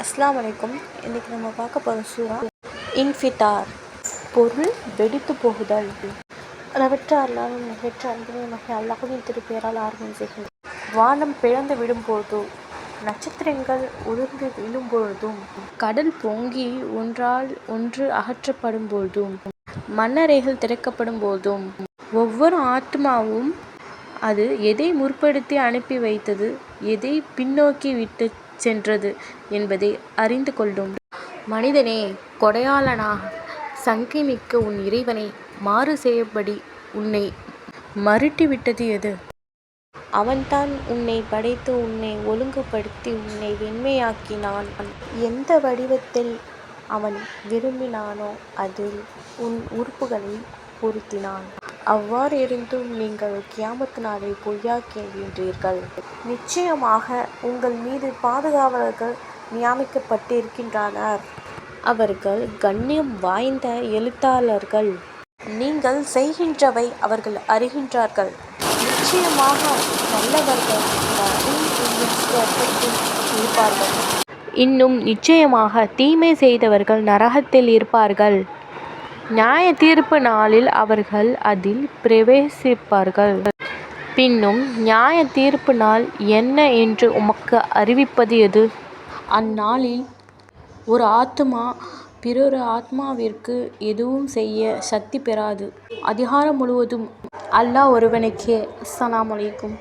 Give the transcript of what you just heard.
அஸ்லாம் வலைக்கும். இன்றைக்கி நம்ம பார்க்க போகிற சூறா இன்ஃபிட்டார் பொருள் வெடித்து போகுதல். அளவற்ற அல்லாலும் நிகழ்ச்சி அன்பினை மகை அல்லாஹுவின் திருப்பெயரால் ஆர்வம் செய்கிறது வானம் பிளந்து விடும்பொழுதும் நட்சத்திரங்கள் உதிர்ந்து விழும் பொழுதும் கடல் பொங்கி ஒன்றால் ஒன்று அகற்றப்படும் போதும் மண்ணறைகள் திறக்கப்படும் போதும் ஒவ்வொரு ஆத்மாவும் அது எதை முற்படுத்தி அனுப்பி வைத்தது எதை பின்னோக்கி விட்டு சென்றது என்பதை அறிந்து கொள்ளும். மனிதனே கொடையாளனா? சங்கிமிக்க உன் இறைவனை மாறு செய்யப்படி உன்னை மறுட்டிவிட்டது எது? அவன்தான் உன்னை படைத்து உன்னை ஒழுங்குபடுத்தி உன்னை வெண்மையாக்கினான். எந்த வடிவத்தில் அவன் விரும்பினானோ அதில் உன் உறுப்புகளை பொருத்தினான். அவ்வாறு இருந்தும் நீங்கள் கியாமத் நாளை பொய்யாக்குகின்றீர்கள் நிச்சயமாக உங்கள் மீது பாதுகாவலர்கள் நியமிக்கப்பட்டிருக்கின்றனர். அவர்கள் கண்ணியம் வாய்ந்த எழுத்தாளர்கள். நீங்கள் செய்கின்றவை அவர்கள் அறிகின்றார்கள். நிச்சயமாக நல்லவர்கள் இருப்பார்கள். இன்னும் நிச்சயமாக தீமை செய்தவர்கள் நரகத்தில் இருப்பார்கள். நியாய தீர்ப்பு நாளில் அவர்கள் அதில் பிரவேசிப்பார்கள். பின்னும் நியாய தீர்ப்பு நாள் என்ன என்று உமக்கு அறிவிப்பது எது? அந்நாளில் ஒரு ஆத்மா பிறொரு ஆத்மாவிற்கு எதுவும் செய்ய சக்தி பெறாது. அதிகாரம் முழுவதும் அல்லாஹ் ஒருவனுக்கே. அஸ்லாம் வலைக்கும்